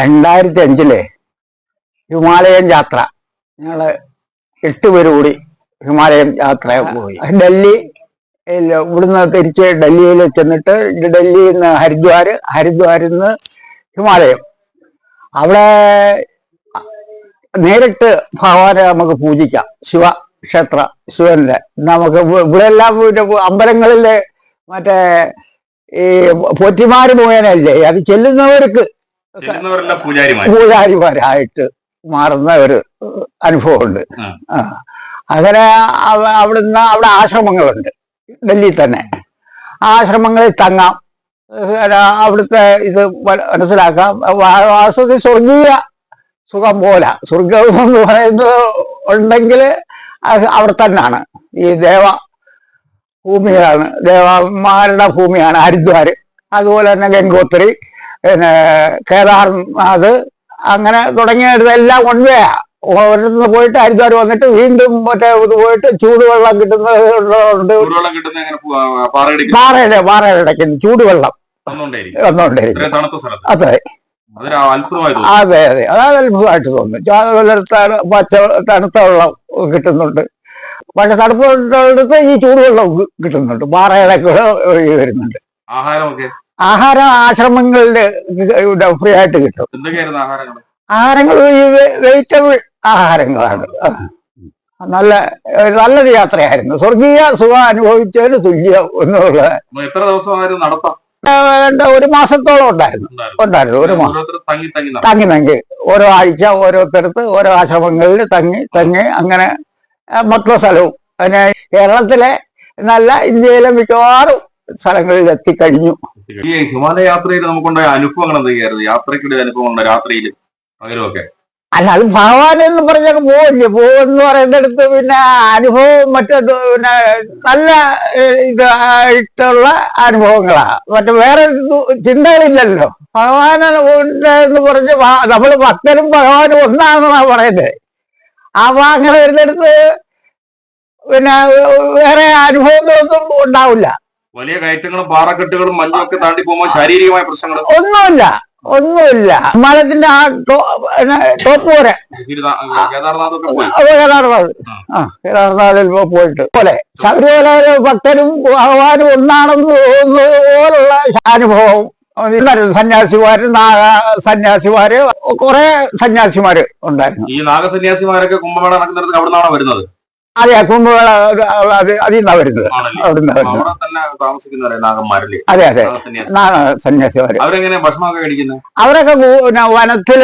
രണ്ടായിരത്തി അഞ്ചിലെ ഹിമാലയൻ യാത്ര. ഞങ്ങൾ എട്ട് പേര് കൂടി ഹിമാലയൻ യാത്ര പോയി. ഡൽഹി ഇവിടുന്ന് തിരിച്ച് ഡൽഹിയിൽ ചെന്നിട്ട് ഡൽഹിയിൽ നിന്ന് ഹരിദ്വാർ ഹരിദ്വാരിൽ നിന്ന് ഹിമാലയം. അവിടെ നേരിട്ട് ഭഗവാനെ നമുക്ക് പൂജിക്കാം. ശിവ ക്ഷേത്ര ശിവന്റെ. നമുക്ക് ഇവ- ഇവിടെ എല്ലാം അമ്പലങ്ങളിലെ മറ്റേ ഈ പോറ്റിമാര് മുഖേനല്ലേ അത് ചെല്ലുന്നവർക്ക് പൂജാരിമാരായിട്ട് മാറുന്ന ഒരു അനുഭവമുണ്ട്. അങ്ങനെ അവിടുന്ന് അവിടെ ആശ്രമങ്ങളുണ്ട്. ഡൽഹിയിൽ തന്നെ. ആശ്രമങ്ങളിൽ തങ്ങാം. അവിടുത്തെ ഇത് മനസ്സിലാക്കാം. വാസ്തവത്തിൽ സ്വർഗീയ സുഖം പോലെ. സ്വർഗം എന്ന് പറയുന്നത് ഉണ്ടെങ്കിൽ അവിടെ തന്നെയാണ് ഈ ദേവ ഭൂമിയാണ്. ദേവന്മാരുടെ ഭൂമിയാണ് ഹരിദ്വാർ അതുപോലെ തന്നെ ഗംഗോത്രി. പിന്നെ കേദാർനാഥ് അങ്ങനെ തുടങ്ങിയതെല്ലാം കൊണ്ടുപോയാ ഒരിടത്ത് പോയിട്ട് ഹരിദ്വാർ വന്നിട്ട് വീണ്ടും മറ്റേ ഇത് പോയിട്ട് ചൂടുവെള്ളം കിട്ടുന്ന പാറയുടെ പാറയുടെ ഇടയ്ക്ക് ചൂടുവെള്ളം. വന്നുകൊണ്ടേയിരിക്കും. അതെ അതെ അതെ. അതായത് അത്ഭുതമായിട്ട് തോന്നുന്നു ചാ- പച്ച തണുത്ത വെള്ളം കിട്ടുന്നുണ്ട്. പക്ഷെ തണുപ്പ് ഈ ചൂടുവെള്ളം കിട്ടുന്നുണ്ട്. പാറയുടെ കൂടെ ഒഴുകി വരുന്നുണ്ട്. ആഹാരമൊക്കെ? ആഹാരം ആശ്രമങ്ങളുടെ ഫ്രീ ആയിട്ട് കിട്ടും. ആഹാരങ്ങൾ ഈ വെജിറ്റബിൾ ആഹാരങ്ങളാണ്. നല്ല നല്ലൊരു യാത്രയായിരുന്നു. സ്വർഗീയ സുഖം അനുഭവിച്ചതിന് തുല്യം എന്നുള്ള എത്ര ദിവസം നടത്താം? ഒരു മാസത്തോളം ഉണ്ടായിരുന്നു. ഉണ്ടായിരുന്നു. ഒരു മാസം. തങ്ങി തങ്ങി ഓരോ ആഴ്ച ഓരോരുത്തരത്ത് ഓരോ ആശ്രമങ്ങളിൽ തങ്ങി തങ്ങി. അങ്ങനെ മറ്റുള്ള മൊത്തം സ്ഥലവും. പിന്നെ കേരളത്തിലെ നല്ല ഇന്ത്യയിലെ മിക്കവാറും സ്ഥലങ്ങളിൽ എത്തിക്കഴിഞ്ഞു. ഈ ഹിമാലയ യാത്രയിൽ നമുക്കുണ്ടായ അനുഭവങ്ങൾ എന്തൊക്കെയായിരുന്നു? യാത്രയ്ക്കിടെ അനുഭവം ഉണ്ട് രാത്രിയിൽ അങ്ങനെയൊക്കെ അല്ല അത് ഭഗവാൻ എന്ന് പറഞ്ഞൊക്കെ പോവില്ലേ? പോകുമെന്ന് പറയുന്നിടത്ത് പിന്നെ അനുഭവം മറ്റേ പിന്നെ നല്ല ഇതായിട്ടുള്ള അനുഭവങ്ങളാ. മറ്റേ വേറെ ചിന്തകളില്ലല്ലോ. ഭഗവാൻ എന്ന് പറഞ്ഞ് നമ്മൾ ഭക്തനും ഭഗവാനും ഒന്നാണെന്നാ പറയുന്നത് ആ അങ്ങനെ വരുന്നിടത്ത് പിന്നെ വേറെ അനുഭവങ്ങളൊന്നും ഉണ്ടാവില്ല. വലിയ കയറ്റങ്ങളും പാറക്കെട്ടുകളും മഞ്ഞൊക്കെ ഒക്കെ താണ്ടി പോകുമ്പോൾ ശാരീരികമായ പ്രശ്നങ്ങൾ ഒന്നുമില്ല. ഒന്നുമില്ല. ഹിമാലയത്തിന്റെ ആ ടോപ്പ് വരെ കേദാർനാഥ്. കേദാർനാഥിൽ പോയിട്ട്. പോലെ. ശബരിമല ഭക്തരും ഭഗവാനും ഒന്നാണെന്ന് പോലുള്ള അനുഭവം. സന്യാസിമാര് നാഗ സന്യാസിമാര് കുറെ സന്യാസിമാര് ഉണ്ടായിരുന്നു. ഈ നാഗസന്യാസിമാരൊക്കെ കുംഭമേള നടക്കുന്നിടത്ത് അവിടെ നിന്നാണ് വരുന്നത്? അതെ കുമ്പ അത് അത് അതിൽ നിന്നാ വരുന്നത്. അവിടെ അതെ അതെ. കഴിക്കുന്നത് അവരൊക്കെ പിന്നെ വനത്തിൽ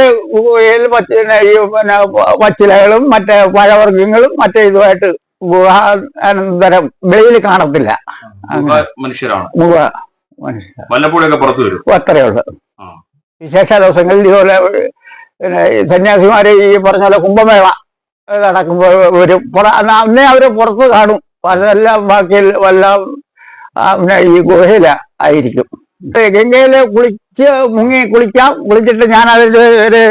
പിന്നെ ഈ പിന്നെ പച്ചിലകളും മറ്റേ പഴവർഗങ്ങളും മറ്റേ ഇതുമായിട്ട് ഗുഹാനന്തരം വെളിയിൽ കാണത്തില്ല. മനുഷ്യരാണ്. ഗുഹ മനുഷ്യ വല്ലപ്പോഴൊക്കെ പുറത്തു വരും. അത്രയേ ഉള്ളൂ. വിശേഷ ദിവസങ്ങളിൽ ഇതുപോലെ പിന്നെ സന്യാസിമാര് ഈ പറഞ്ഞ പോലെ കുംഭമേള നടക്കുമ്പോൾ ഒരു അന്നെ അവരെ പുറത്ത് കാണും. അതെല്ലാം ബാക്കി എല്ലാം പിന്നെ ഈ ഗുഹയില ആയിരിക്കും. ഗംഗയിൽ കുളിച്ച് മുങ്ങി കുളിക്കാം. കുളിച്ചിട്ട് ഞാൻ അതിന്റെ ഒരു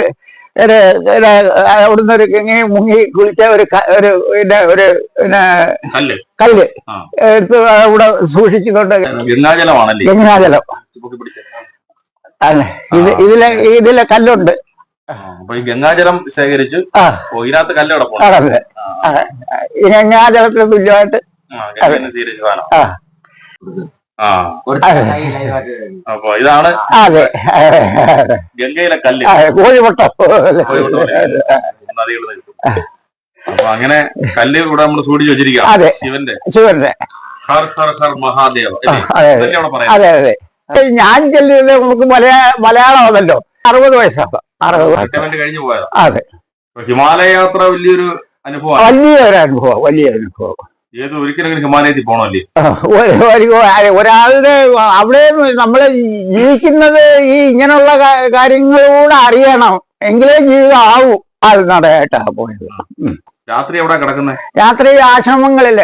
അവിടുന്ന് ഒരു ഗംഗയിൽ മുങ്ങി കുളിച്ച ഒരു ഒരു പിന്നെ ഒരു പിന്നെ കല്ല്. എടുത്ത് അവിടെ സൂക്ഷിക്കുന്നുണ്ട്. ഗംഗാജലമാണല്ലേ? ഗംഗാജലം. അതെ ഇത് ഇതിലെ ഇതിലെ കല്ലുണ്ട്. അപ്പൊ ഈ ഗംഗാജലം ശേഖരിച്ച് ഇതിനകത്ത് കല്ല് കിടപ്പുണ്ട് അതെ ആ, ഈ ഗംഗാജലത്തിന് തുല്യമായിട്ട് അപ്പൊ ഇതാണ് ഗംഗയിലെ കല്ല്. അപ്പൊ അങ്ങനെ കല്ല് ഇവിടെ നമ്മൾ സൂടി വെച്ചിരിക്കാം. ശിവന്റെ. ശിവന്റെ. ഹർ ഹർ ഹർ മഹാദേവ? അതെ അതെ. ഞാൻ ചെല്ലുന്നത് നമുക്ക് മലയാളം മലയാളമാണല്ലോ. അറുപത് വയസ്സാണ്. അറുപത് അതെ. ഹിമാലയ യാത്ര വലിയൊരു അനുഭവമാണ്. വലിയൊരു അനുഭവം വലിയ അനുഭവം. ഏത് ഒരിക്കലും ഹിമാലയത്തിൽ ഒരാളുടെ അവിടെ നമ്മൾ ജീവിക്കുന്നത് ഈ ഇങ്ങനെയുള്ള കാര്യങ്ങളോട് അറിയണം. എങ്കിലേ ജീവിതം ആവും. അത് നടയായിട്ടാണ് പോയത്. രാത്രി എവിടെ കിടക്കുന്നത് രാത്രി ആശ്രമങ്ങളിൽ.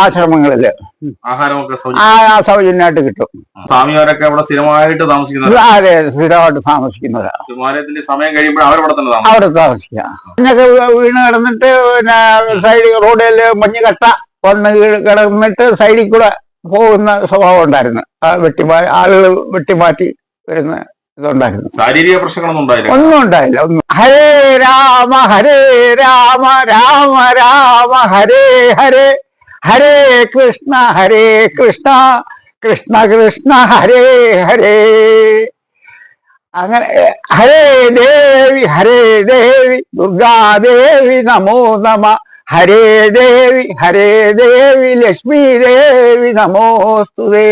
ആശ്രമങ്ങളിൽ. ആഹാരമൊക്കെ സൗജന്യമായിട്ട് കിട്ടും. സ്വാമിമാരൊക്കെ അവിടെ സ്ഥിരമായിട്ട് താമസിക്കുന്നത് അതെ സ്ഥിരമായിട്ട് താമസിക്കുന്നവരാ ഹിമാലയത്തിന്റെ സമയം കഴിയുമ്പോൾ അവരവിടെ തന്നെ അവിടെ താമസിക്കാം എന്നൊക്കെ വീണ് കിടന്നിട്ട് പിന്നെ സൈഡിൽ റോഡിൽ മഞ്ഞ് കട്ട വന്ന് കിടന്നിട്ട് സൈഡിൽ കൂടെ പോകുന്ന സ്വഭാവം ഉണ്ടായിരുന്നു. ആ വെട്ടിമാ ആളുകൾ വെട്ടിമാറ്റി വരുന്ന ഇതുണ്ടായിരുന്നു. ശാരീരിക പ്രശ്നങ്ങളൊന്നും ഉണ്ടായില്ല. ഒന്നും ഉണ്ടായില്ല. ഒന്നും. ഹരേ രാമ ഹരേ രാമ രാമ രാമ ഹരേ ഹരേ. ഹരേ കൃഷ്ണ ഹരേ കൃഷ്ണ. കൃഷ്ണ കൃഷ്ണ ഹരേ ഹരേ. അങ്ങനെ ഹരേ ദേവി ഹരേ ദേവി. ദുർഗാദേവി നമോ നമ. ഹരേ ദേവി ഹരേ ദേവി. ലക്ഷ്മി ദേവി നമോസ്തുതേ.